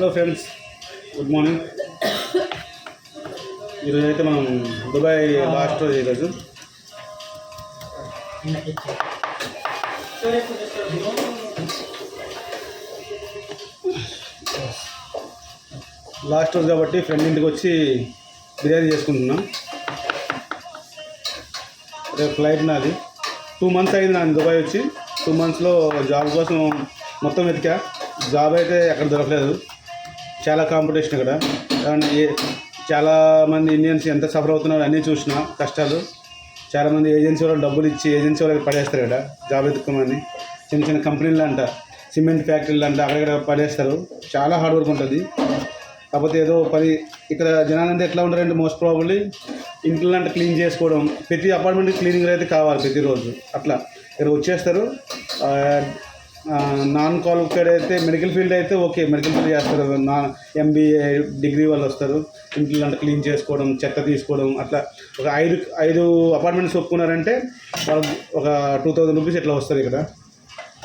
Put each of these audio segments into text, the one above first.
Hello friends good morning ఈరోజు అయితే మనం దుబాయ్ లాస్ట్ రోజు ఈరోజు. లాస్ట్ రోజు కాబట్టి ఫ్రెండ్ ఇంటికి వచ్చి బిర్యానీ చేసుకుంటున్నాం. రేపు ఫ్లైట్ నాది. టూ మంత్స్ అయింది నాకు దుబాయ్ వచ్చి. టూ మంత్స్లో జాబ్ కోసం మొత్తం వెతికా. జాబ్ అయితే ఎక్కడ దొరకలేదు. చాలా కాంపిటీషన్ ఇక్కడ. చాలామంది ఏ- ఇండియన్స్ ఎంత సఫర్ అవుతున్నారో అన్నీ చూసిన కష్టాలు. చాలామంది ఏజెన్సీ వాళ్ళు డబ్బులు ఇచ్చి ఏజెన్సీ వాళ్ళకి పడేస్తారు ఇక్కడ జాబ్ ఎత్తుకోమని చిన్న చిన్న కంపెనీలు అంట సిమెంట్ ఫ్యాక్టరీలు అంట అక్కడక్కడ పడేస్తారు. చాలా హార్డ్ వర్క్ ఉంటుంది. కాకపోతే ఏదో పది ఇక్కడ జనాలంతా ఎట్లా ఉంటారంటే మోస్ట్ ప్రాబ్లీ ఇంట్లో అంటే క్లీన్ చేసుకోవడం ప్రతి అపార్ట్మెంట్ క్లీనింగ్ అయితే కావాలి ప్రతిరోజు. అట్లా. ఇక్కడ వచ్చేస్తారు నాన్ క్వాలిఫైడ్ అయితే మెడికల్ ఫీల్డ్ అయితే ఓకే మెడికల్ ఫీల్డ్ చేస్తారు. నా ఎంబీఏ డిగ్రీ వాళ్ళు వస్తారు. ఇంట్లో అంటే క్లీన్ చేసుకోవడం చెత్త తీసుకోవడం అట్లా ఒక ఐదు ఐదు అపార్ట్మెంట్స్ ఒప్పుకున్నారంటే వాళ్ళకి ఒక టూ థౌజండ్ రూపీస్ ఇట్లా వస్తుంది ఇక్కడ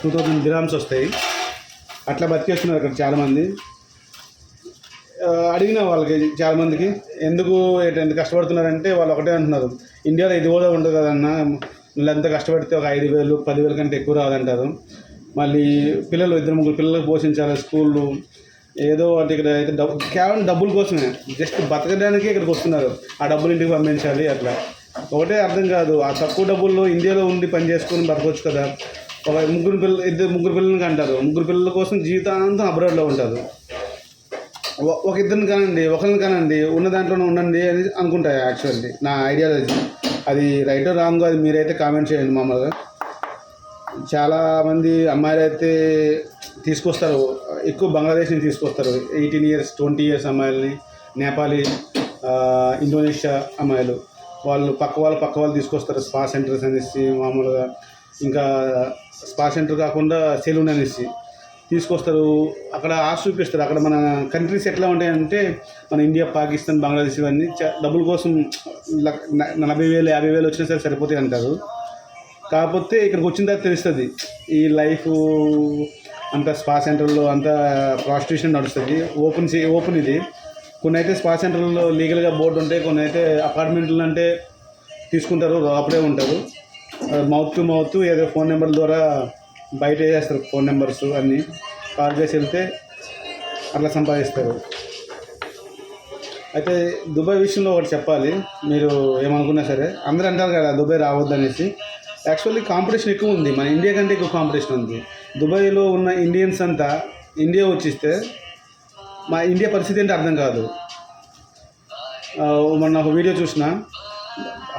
టూ థౌజండ్ గ్రామ్స్ వస్తాయి. అట్లా బతికేస్తున్నారు ఇక్కడ చాలామంది. అడిగిన వాళ్ళకి చాలామందికి ఎందుకు ఎంత కష్టపడుతున్నారంటే వాళ్ళు ఒకటే అంటున్నారు. ఇండియాలో ఇది కూడా ఉండదు కదన్న వీళ్ళంతా ఎంత కష్టపడితే ఒక ఐదు వేలు పదివేల కంటే ఎక్కువ రాదంటారు. మళ్ళీ పిల్లలు ఇద్దరు ముగ్గురు పిల్లలకు పోషించాలి స్కూళ్ళు ఏదో వాటి ఇక్కడ అయితే డబ్బు కేవలం డబ్బుల కోసమే. జస్ట్ బతకడానికి ఇక్కడికి వస్తున్నారు. ఆ డబ్బులు ఇంటికి పంపించాలి అట్లా. ఒకటే అర్థం కాదు. ఆ తక్కువ డబ్బుల్లో ఇండియాలో ఉండి పని చేసుకొని బతకొచ్చు కదా. ఒక ముగ్గురు పిల్లలు ఇద్దరు ముగ్గురు పిల్లలకి అంటారు ముగ్గురు పిల్లల కోసం జీవితాంతం అబ్రాడ్లో ఉంటారు. ఒక ఇద్దరిని కానండి ఒకరిని కానండి ఉన్న దాంట్లోనే ఉండండి అని అనుకుంటా యాక్చువల్లీ. నా ఐడియాలజీ. అది రైట్ రాంగో అది మీరైతే కామెంట్ చేయండి మామూలుగా చాలా మంది అమ్మాయిలు అయితే తీసుకొస్తారు. ఎక్కువ బంగ్లాదేశ్ నుంచి తీసుకొస్తారు. ఎయిటీన్ ఇయర్స్ ట్వంటీ ఇయర్స్ అమ్మాయిలని. నేపాలీ ఇండోనేషియా అమ్మాయిలు. వాళ్ళు పక్క వాళ్ళు పక్క వాళ్ళు తీసుకొస్తారు. స్పా సెంటర్స్ అనేసి మామూలుగా. ఇంకా స్పా సెంటర్ కాకుండా సెలూన్ అనేసి తీసుకొస్తారు. అక్కడ ఆశ చూపిస్తారు. అక్కడ మన కంట్రీస్ ఎట్లా ఉంటాయంటే మన ఇండియా పాకిస్తాన్ బంగ్లాదేశ్ ఇవన్నీ డబ్బుల కోసం నలభై వేలు యాభై వేలు వచ్చినా సరే సరిపోతాయి అంటారు. కాకపోతే ఇక్కడికి వచ్చిన తర్వాత తెలుస్తుంది ఈ లైఫ్ అంత స్పా సెంటర్లో అంత ప్రాస్టిట్యూషన్ నడుస్తుంది. ఓపెన్ చే ఓపెన్ ఇది. కొన్ని అయితే స్పా సెంటర్లో లీగల్గా బోర్డు ఉంటాయి కొన్ని అయితే అపార్ట్మెంట్లు అంటే తీసుకుంటారు అప్పుడే ఉంటారు. మౌత్ టు మౌత్ ఏదో ఫోన్ నెంబర్ ద్వారా బయట వేసేస్తారు ఫోన్ నెంబర్స్ అన్నీ. కాల్ చేసి వెళ్తే అట్లా సంపాదిస్తారు. అయితే దుబాయ్ విషయంలో ఒకటి చెప్పాలి మీరు ఏమనుకున్నా సరే. అందరూ అంటారు కదా దుబాయ్ రావద్దు అనేసి. యాక్చువల్లీ కాంపిటీషన్ ఎక్కువ ఉంది. మన ఇండియా కంటే ఎక్కువ కాంపిటీషన్ ఉంది. దుబాయ్లో ఉన్న ఇండియన్స్ అంతా ఇండియా వచ్చిస్తే మా ఇండియా పరిస్థితి ఏంటి అర్థం కాదు. మొన్న ఒక వీడియో చూసిన.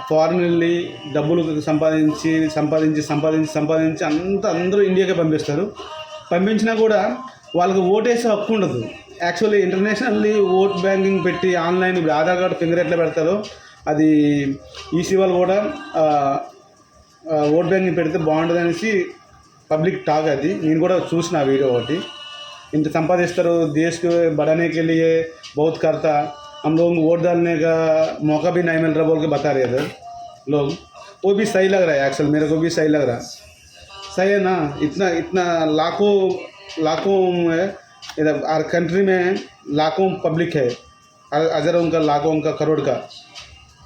ఫారిన్ వెళ్ళి డబ్బులు సంపాదించి సంపాదించి సంపాదించి సంపాదించి అంత అందరూ ఇండియాకే పంపిస్తారు. పంపించినా కూడా వాళ్ళకి ఓటేసే హక్కు ఉండదు. యాక్చువల్లీ ఇంటర్నేషనల్లీ ఓట్ బ్యాంకింగ్ పెట్టి ఆన్లైన్ ఇప్పుడు ఆధార్ కార్డు ఫింగర్ ఎట్లా పెడతారో అది ఈసీ వాళ్ళు కూడా ఓట్ బ్యాంకింగ్ పెడితే బాగుంటుంది అనేసి పబ్లిక్ టాక్ అది. నేను वीडियो చూసిన వీడియో ఒకటి. ఇంత సంపాదిస్తారు దేశ్ బడానే के लिए बहुत करता हम लोगों को वोट डालने का मौका भी नहीं मिल रहा बोल के बता रहे थे लोग वो भी सही लग रहा है एक्चुअल मेरे को भी सही लग रहा है सही है ना इतना इतना लाखों लाखों है इधर आर कंट्री में लाखों पब्लिक है अगर का लाखों का करोड़ का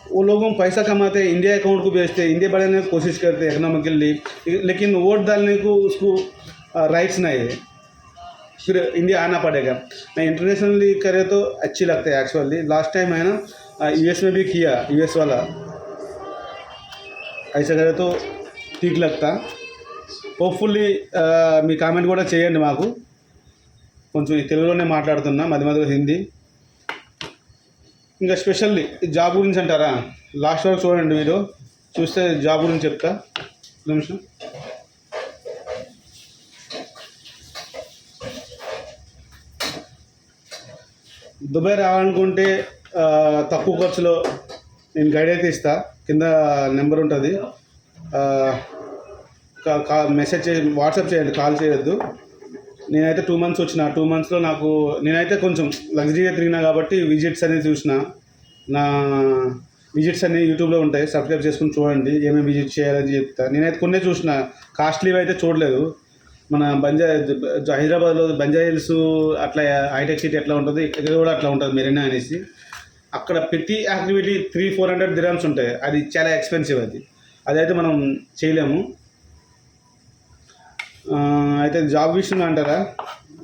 वो लोगों पैसा कमाते हैं इंडिया अकाउंट को भेजते हैं इंडिया बढ़ाने की कोशिश करते हैं इकोनॉमिकली लेकिन वोट डालने को उसको राइट्स नहीं है फिर इंडिया आना पड़ेगा मैं इंटरनेशनली करे तो अच्छी लगता है एक्चुअली लास्ट टाइम है ना यूएस में भी किया यूएस वाला ऐसा करे तो ठीक लगता హోప్ఫుల్లీ మీ కామెంట్ కూడా చేయండి మాకు కొంచెం ఈ తెలుగులోనే మాట్లాడుతున్నా మధ్య మధ్యలో హిందీ ఇంకా స్పెషల్లీ జాబ్ గురించి అంటారా? లాస్ట్ వరకు చూడండి వీడియో చూస్తే జాబ్ గురించి చెప్తా. నిమిషం. దుబాయ్ రావాలనుకుంటే తక్కువ ఖర్చులో నేను గైడ్ అయితే ఇస్తా. కింద నెంబర్ ఉంటుంది. మెసేజ్ చే వాట్సాప్ చేయండి. కాల్ చేయొద్దు. నేనైతే టూ మంత్స్ వచ్చిన. టూ మంత్స్లో నాకు నేనైతే కొంచెం లగ్జరీగా తిరిగినా కాబట్టి విజిట్స్ అనేది చూసిన. నా విజిట్స్ అన్ని యూట్యూబ్లో ఉంటాయి. సబ్స్క్రైబ్ చేసుకుని చూడండి. ఏమేమి విజిట్ చేయాలని చెప్తా. నేనైతే కొన్ని చూసిన. కాస్ట్లీవి అయితే చూడలేదు. మన బంజా హైదరాబాద్లో బంజా హిల్స్ అట్లా హైటెక్ సిటీ ఎట్లా ఉంటుంది? ఇక్కడ కూడా అట్లా ఉంటుంది మెరీనా అనేసి. అక్కడ ప్రతి activity three four hundred dirhams ఉంటాయి. అది చాలా ఎక్స్పెన్సివ్ అది. అదైతే మనం చేయలేము. అయితే జాబ్ విషయం అంటారా?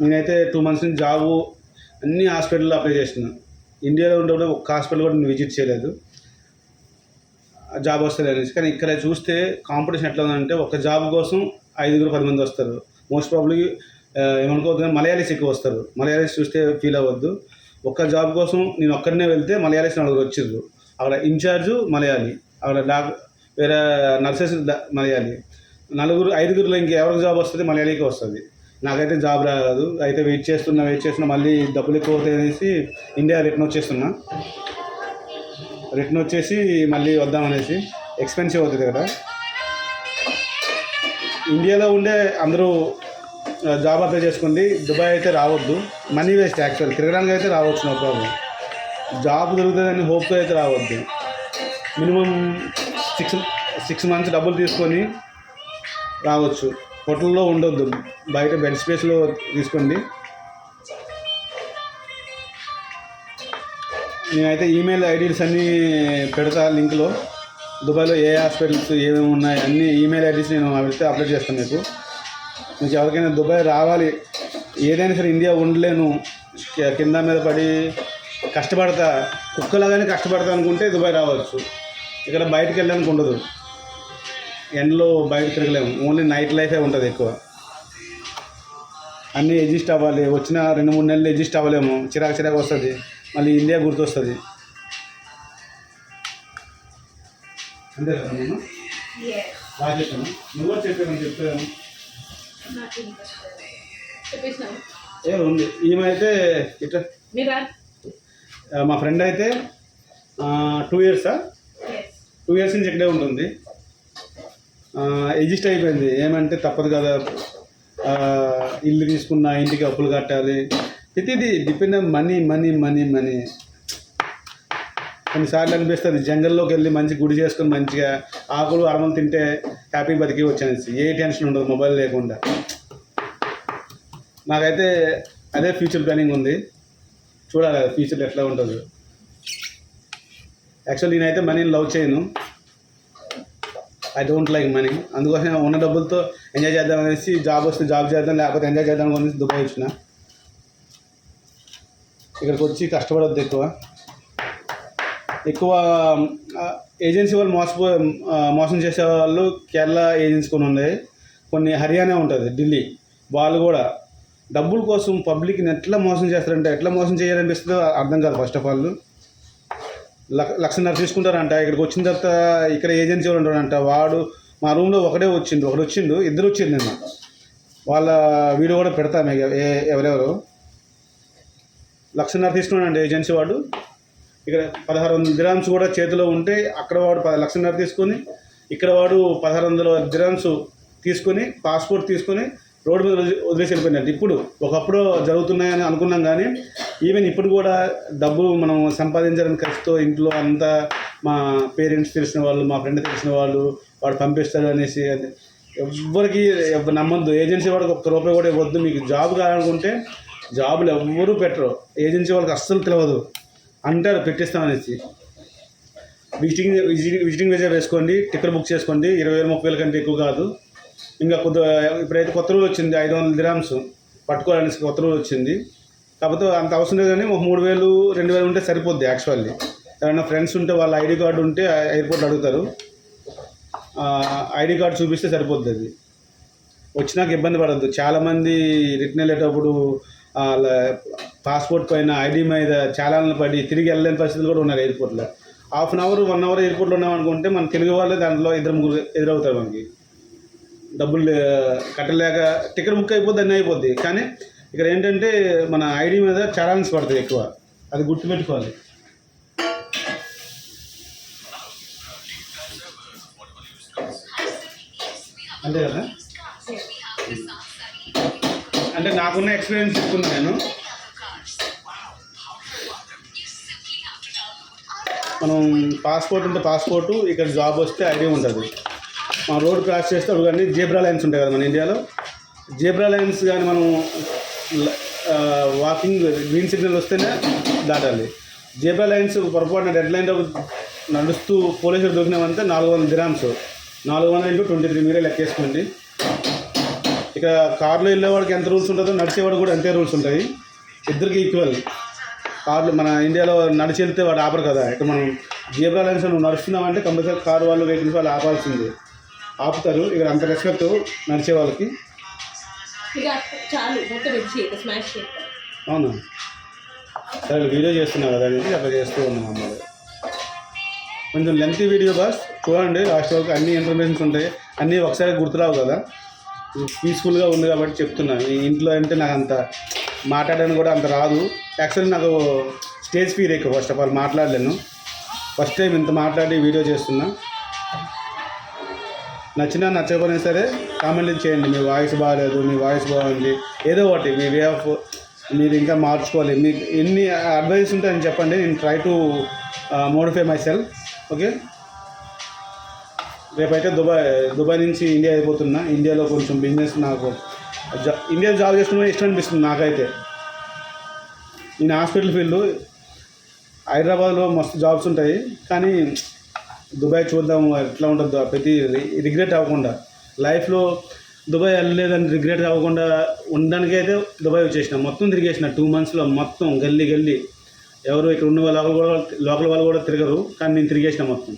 నేనైతే టూ మంత్స్ నుంచి జాబు అన్ని హాస్పిటల్లో అప్లై చేసిన ఇండియాలో ఉండేప్పుడు ఒక్క హాస్పిటల్ కూడా నేను విజిట్ చేయలేదు. జాబ్ వస్తుంది అనేసి. కానీ ఇక్కడ చూస్తే కాంపిటీషన్ ఎట్లా ఉందంటే ఒక జాబ్ కోసం ఐదుగురు పది మంది వస్తారు. మోస్ట్ ప్రాబ్లీ ఏమనుకోవద్దు మలయాళీస్ ఎక్కువ వస్తారు. మలయాళీస్ చూస్తే ఫీల్ అవ్వద్దు. ఒక్క జాబ్ కోసం నేను ఒక్కడనే వెళ్తే మలయాళీస్ నలుగురు వచ్చిర్రు. అక్కడ ఇన్ఛార్జు మలయాళీ. అక్కడ డాక్ వేరే నర్సెస్ మలయాళీ. నలుగురు ఐదుగురులో ఇంకెవరికి జాబ్ వస్తుంది? మలయాళీకి వస్తుంది. నాకైతే జాబ్ రాదు. అయితే వెయిట్ చేస్తున్నా వెయిట్ చేస్తున్నా మళ్ళీ డబ్బులు ఎక్కువ అవుతాయి అనేసి ఇండియా రిటర్న్ వచ్చేస్తున్నా. రిటర్న్ వచ్చేసి మళ్ళీ వద్దామనేసి ఎక్స్పెన్సివ్ అవుతుంది కదా. ఇండియాలో ఉండే అందరూ జాబ్ అప్లై చేసుకోండి దుబాయ్ అయితే రావద్దు. మనీ వేస్ట్ యాక్చువల్ తిరగడానికి అయితే రావచ్చు నో ప్రాబ్లం జాబ్ దొరుకుతుందని హోప్తో అయితే రావద్దు. మినిమం సిక్స్ సిక్స్ మంత్స్ డబ్బులు తీసుకొని రావచ్చు. హోటల్లో ఉండొద్దు. బయట బెడ్ స్పేస్లో తీసుకోండి. నేనైతే ఈమెయిల్ ఐడీస్ అన్నీ పెడతా లింక్లో. దుబాయ్లో ఏ హాస్పిటల్స్ ఏమేమి ఉన్నాయి అన్ని ఈమెయిల్ ఐడీస్ నేను వెళ్తే అప్లోడ్ చేస్తాను మీకు. మీకు ఎవరికైనా దుబాయ్ రావాలి ఏదైనా సరే ఇండియా ఉండలేను కింద మీద పడి కష్టపడతా కుక్కలాగానే కష్టపడతా అనుకుంటే దుబాయ్ రావచ్చు. ఇక్కడ బయటకు వెళ్ళడానికి ఉండదు. ఎండలో బయట తిరగలేము. ఓన్లీ నైట్ లైఫే ఉంటుంది ఎక్కువ. అన్నీ అడ్జస్ట్ అవ్వాలి. వచ్చిన రెండు మూడు నెలలు అడ్జస్ట్ అవ్వలేము. చిరాకు చిరాకు వస్తుంది. మళ్ళీ ఇండియా గుర్తొస్తుంది. అంతే కదా నేను? బాగా చెప్పాను. నువ్వు కూడా చెప్పాను చెప్పాను ఏ ఉంది. ఈమె ఇట్లా. మా ఫ్రెండ్ అయితే టూ ఇయర్సా టూ ఇయర్స్ నుంచి ఇక్కడే ఉంటుంది. ఎగ్జిస్ట్ అయిపోయింది. ఏమంటే తప్పదు కదా. ఇల్లు తీసుకున్న ఇంటికి అప్పులు కట్టాలి. ప్రతిదీ depend on money money money money కొన్నిసార్లు అనిపిస్తుంది జంగల్లోకి వెళ్ళి మంచి గుడి చేసుకొని మంచిగా ఆకులు అరమలు తింటే హ్యాపీ బతికి వచ్చాను ఏ టెన్షన్ ఉండదు మొబైల్ లేకుండా. నాకైతే అదే ఫ్యూచర్ ప్లానింగ్ ఉంది. చూడాలి ఫ్యూచర్ ఎట్లా ఉంటుంది. యాక్చువల్ నేనైతే మనీని లవ్ చేయను. ఐ డోంట్ లైక్ మనీ అందుకోసం ఉన్న డబ్బులతో ఎంజాయ్ చేద్దాం అనేసి జాబ్ వస్తే జాబ్ చేద్దాం లేకపోతే ఎంజాయ్ చేద్దాం అనేసి దుబాయ్ వచ్చిన. ఇక్కడికి వచ్చి కష్టపడద్దు ఎక్కువ. ఎక్కువ ఏజెన్సీ వాళ్ళు మోసపో మోసం చేసే వాళ్ళు కేరళ ఏజెన్సీ కొన్ని ఉన్నాయి. కొన్ని హర్యానా ఉంటుంది ఢిల్లీ. వాళ్ళు కూడా డబ్బుల కోసం పబ్లిక్ని ఎట్లా మోసం చేస్తారంటే ఎట్లా మోసం చేయాలనిపిస్తుందో అర్థం కాదు ఫస్ట్ ఆఫ్ ఆల్ లక్షన్నర తీసుకుంటారంట. ఇక్కడికి వచ్చిన తర్వాత ఇక్కడ ఏజెన్సీ వాళ్ళు ఉంటారంట. వాడు మా రూమ్లో ఒకడే వచ్చిండు. ఒకడు వచ్చిండు. ఇద్దరు వచ్చిండు నిన్న. వాళ్ళ వీడియో కూడా పెడతాము ఎవరెవరు. లక్షన్నర తీసుకున్నాడండి ఏజెన్సీ వాడు. ఇక్కడ పదహారు వందల దిరామ్స్ కూడా చేతిలో ఉంటే అక్కడ వాడు పది లక్షన్నర తీసుకొని ఇక్కడ వాడు పదహారు వందల దిరామ్స్ తీసుకొని పాస్పోర్ట్ తీసుకొని రోడ్డు మీద వదిలేసి వెళ్ళిపోయినట్టు ఇప్పుడు ఒకప్పుడు జరుగుతున్నాయని అనుకున్నాం కానీ ఈవెన్ ఇప్పుడు కూడా డబ్బులు మనం సంపాదించాలని ఖర్చుతో ఇంట్లో అంతా మా పేరెంట్స్ తెలిసిన వాళ్ళు మా ఫ్రెండ్ తెలిసిన వాళ్ళు వాడు పంపిస్తారు అనేసి అది ఎవ్వరికి నమ్మద్దు నమ్మొద్దు. ఏజెన్సీ వాడికి ఒక్క రూపాయి కూడా ఇవ్వద్దు. మీకు జాబ్ కావాలనుకుంటే జాబులు ఎవ్వరూ పెట్టరు. ఏజెన్సీ వాళ్ళకి అస్సలు తెలియదు అంటారు పెట్టిస్తామనేసి విజిటింగ్ విజిటింగ్ విజిటింగ్ వీజా వేసుకోండి టికెట్ బుక్ చేసుకోండి. ఇరవై వేలు ముప్పై వేల కంటే ఎక్కువ కాదు. ఇంకా కొద్ది ఇప్పుడైతే కొత్త రూల్ వచ్చింది ఐదు వందల దిరామ్స్ పట్టుకోవడానికి కొత్త రూల్ వచ్చింది. కాకపోతే అంత అవసరం లేదు కానీ ఒక మూడు వేలు రెండు వేలు ఉంటే సరిపోద్ది యాక్చువల్లీ ఎవరైనా ఫ్రెండ్స్ ఉంటే వాళ్ళ ఐడి కార్డు ఉంటే ఎయిర్పోర్ట్ అడుగుతారు. ఐడి కార్డు చూపిస్తే సరిపోద్ది అది. వచ్చినాక ఇబ్బంది పడద్దు. చాలామంది రిటర్న్ వెళ్ళేటప్పుడు పాస్పోర్ట్ పైన ఐడి మీద చాలాలను పడి తిరిగి వెళ్ళలేని పరిస్థితులు కూడా ఉన్నారు ఎయిర్పోర్ట్లో half an hour one hour ఎయిర్పోర్ట్లో ఉన్నామనుకుంటే మన తెలుగు వాళ్ళే దాంట్లో ఇద్దరు ముగ్గురు ఎదురవుతారు మనకి. డబ్బులు కట్టలేక టికెట్ బుక్ అయిపోద్ది అన్నీ అయిపోద్ది. కానీ ఇక్కడ ఏంటంటే మన ఐడి మీద చలాన్స్ పడతాయి ఎక్కువ. అది గుర్తుపెట్టుకోవాలి. అంతే కదా? అంటే నాకున్న ఎక్స్పీరియన్స్ చెప్తున్నా నేను. మనం పాస్పోర్ట్ ఉంటే పాస్పోర్టు ఇక్కడ జాబ్ వస్తే ఐడి ఉంటుంది. మనం రోడ్ క్రాస్ చేస్తే అవి జేబ్రా లైన్స్ ఉంటాయి కదా మన ఇండియాలో. జేబ్రా లైన్స్ కానీ మనం వాకింగ్ గ్రీన్ సిగ్నల్ వస్తేనే దాటాలి. జేబ్రా లైన్స్ పొరపాటున డెడ్ లైన్లో నడుస్తూ పోలీసులు దొరికినామంటే నాలుగు వందల గ్రామ్స్ నాలుగు వందల ఇంటూ ట్వంటీ త్రీ మీరే లెక్కేసుకోండి ఇక కార్లో వెళ్ళేవాడికి ఎంత రూల్స్ ఉంటుందో నడిచేవాడు కూడా అంతే రూల్స్ ఉంటాయి. ఇద్దరికి ఈక్వల్ కార్లు మన ఇండియాలో నడిచి వెళ్తే వాడు ఆపరు కదా. ఇక్కడ మనం జీబ్రా లైన్స్ నువ్వు నడుస్తున్నావంటే కంపల్సరీ కార్ వాళ్ళు వెహికల్స్ వాళ్ళు ఆపాల్సిందే. ఆపుతారు. ఇక్కడ అంత రెస్పెక్ట్ నడిచే వాళ్ళకి. అవునా? సరే వీడియో చేస్తున్నా కదా అనేది అట్లా చేస్తూ ఉన్నాం అమ్మాయి కొంచెం లెంత్ వీడియో బాస్ చూడండి లాస్ట్ వరకు అన్ని ఇన్ఫర్మేషన్స్ ఉంటాయి. అన్నీ ఒకసారి గుర్తురావు కదా. పీస్ఫుల్గా ఉంది కాబట్టి చెప్తున్నాను ఈ ఇంట్లో అంటే నాకు అంత మాట్లాడడానికి కూడా అంత రాదు. యాక్చువల్లీ నాకు స్టేజ్ ఫీర్ ఎక్కువ ఫస్ట్ ఆఫ్ ఆల్ మాట్లాడలేను. ఫస్ట్ టైం ఇంత మాట్లాడి వీడియో చేస్తున్నా. నచ్చినా నచ్చకపోయినా సరే కామెంట్ చేయండి. మీ వాయిస్ బాగాలేదు మీ వాయిస్ బాగుంది. ఏదో ఒకటి మీ వే ఆఫ్ మీరు ఇంకా మార్చుకోవాలి. మీకు ఎన్ని అడ్వైస్ ఉంటాయని చెప్పండి. నేను try to modify myself okay రేపైతే దుబాయ్ దుబాయ్ నుంచి ఇండియా అయిపోతున్నా. ఇండియాలో కొంచెం బిజినెస్ నాకు ఇండియా జాబ్ చేసుకునే ఇష్టం అనిపిస్తుంది నాకైతే. నేను హాస్పిటల్ ఫీల్డ్ హైదరాబాద్లో మస్తు జాబ్స్ ఉంటాయి. కానీ దుబాయ్ చూద్దాం ఎట్లా ఉంటుందో ప్రతి రిగ్రెట్ అవ్వకుండా. లైఫ్లో దుబాయ్ వెళ్ళలేదని రిగ్రెట్ అవ్వకుండా ఉండడానికి అయితే దుబాయ్ వచ్చేసిన. మొత్తం తిరిగేసిన. టూ మంత్స్లో మొత్తం గల్లీ గల్లీ. ఎవరు ఇక్కడ ఉన్న వాళ్ళు కూడా లోకల్ వాళ్ళు కూడా తిరగరు. కానీ నేను తిరిగేసిన మొత్తం.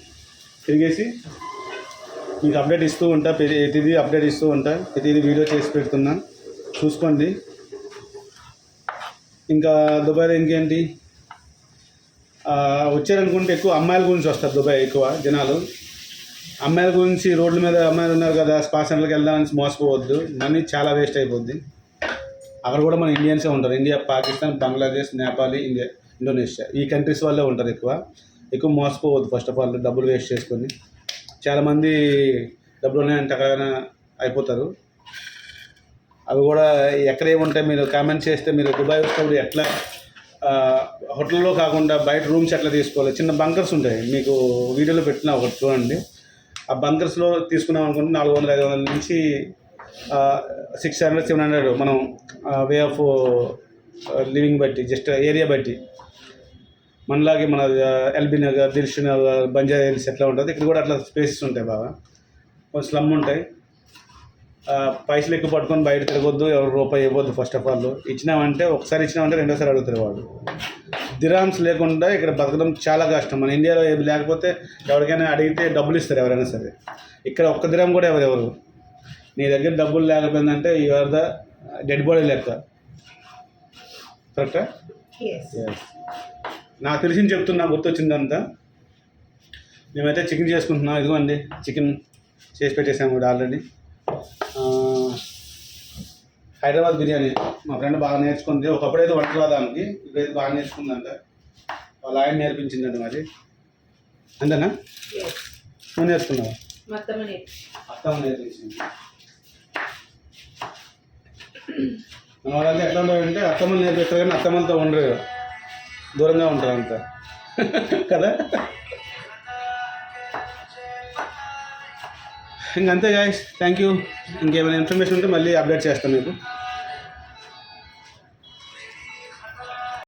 తిరిగేసి మీకు అప్డేట్ ఇస్తూ ఉంటా. ప్రతిదీ అప్డేట్ ఇస్తూ ఉంటా. ప్రతిదీ వీడియో చేసి పెడుతున్నా. చూసుకోండి. ఇంకా దుబాయ్లో ఇంకేంటి? వచ్చారనుకుంటే ఎక్కువ అమ్మాయిల గురించి వస్తారు దుబాయ్ ఎక్కువ జనాలు. అమ్మాయిల గురించి రోడ్ల మీద అమ్మాయిలు ఉన్నారు కదా స్పా సెంటర్కి వెళ్దామని మోసపోవద్దు. మనీ చాలా వేస్ట్ అయిపోద్ది. అక్కడ కూడా మన ఇండియన్సే ఉంటారు. India Pakistan Bangladesh Nepali India Indonesia ఈ కంట్రీస్ వాళ్ళే ఉంటారు ఎక్కువ. ఎక్కువ మోసపోవద్దు ఫస్ట్ ఆఫ్ ఆల్ డబ్బులు వేస్ట్ చేసుకొని. చాలామంది డబ్బులు ఉన్నాయంటే అక్కడ అయిపోతారు. అవి కూడా ఎక్కడ ఏముంటాయి మీరు కామెంట్ చేస్తే మీరు దుబాయ్ వచ్చినప్పుడు ఎట్లా హోటల్లో కాకుండా బయట రూమ్స్ ఎట్లా తీసుకోవాలి? చిన్న బంకర్స్ ఉంటాయి. మీకు వీడియోలో పెట్టిన ఒకటి చూడండి. ఆ బంకర్స్లో తీసుకున్నాం అనుకుంటే నాలుగు వందల ఐదు వందల నుంచి సిక్స్ హండ్రెడ్ సెవెన్ హండ్రెడ్ మనం వే ఆఫ్ లివింగ్ బట్టి జస్ట్ ఏరియా బట్టి. మనలాగే మన ఎల్బీ నగర్ దిల్షు నగర్ బంజారా హిల్స్ ఎట్లా ఉంటుంది ఇక్కడ కూడా అట్లా స్పేసెస్ ఉంటాయి బాగా. కొంచెం స్లమ్ ఉంటాయి. పైసలు ఎక్కువ పట్టుకొని బయట తిరగొద్దు ఎవరు రూపాయి ఇవ్వద్దు ఫస్ట్ ఆఫ్ ఆల్ ఇచ్చినామంటే ఒకసారి ఇచ్చినామంటే రెండోసారి అడుగుతారు వాడు దిరామ్స్ లేకుండా ఇక్కడ బతకడం చాలా కష్టం. మన ఇండియాలో ఏమి లేకపోతే ఎవరికైనా అడిగితే డబ్బులు ఇస్తారు ఎవరైనా సరే. ఇక్కడ ఒక్క దిరం కూడా ఎవరెవరు? నీ దగ్గర డబ్బులు లేకపోయిందంటే you are the dead body లెక్క. కరెక్టా. నాకు తెలిసింది చెప్తున్నా గుర్తొచ్చిందంతా. మేమైతే చికెన్ చేసుకుంటున్నాం. ఇదిగోండి చికెన్ చేసి పెట్టేసాము కూడా ఆల్రెడీ హైదరాబాద్ బిర్యానీ మా ఫ్రెండ్ బాగా నేర్చుకుంది. ఒకప్పుడైతే వంట రాదానికి ఇప్పుడైతే బాగా నేర్చుకుందంట. వాళ్ళ ఆయన నేర్పించిందంట మరి. అంతేనా? నువ్వు నేర్చుకున్నావు? అత్తమ్మ నేర్పించింది. మన వాళ్ళంతా ఎట్లా ఉంటారంటే అత్తమ్మలు నేర్పిస్తారు కానీ అత్తమ్మలతో ఉండరు. దూరంగా ఉంటారు అంతా. కదా? ఇంకంతే గాయస్ థ్యాంక్ యూ ఇంకేమైనా ఇన్ఫర్మేషన్ ఉంటే మళ్ళీ అప్డేట్ చేస్తాను మీకు.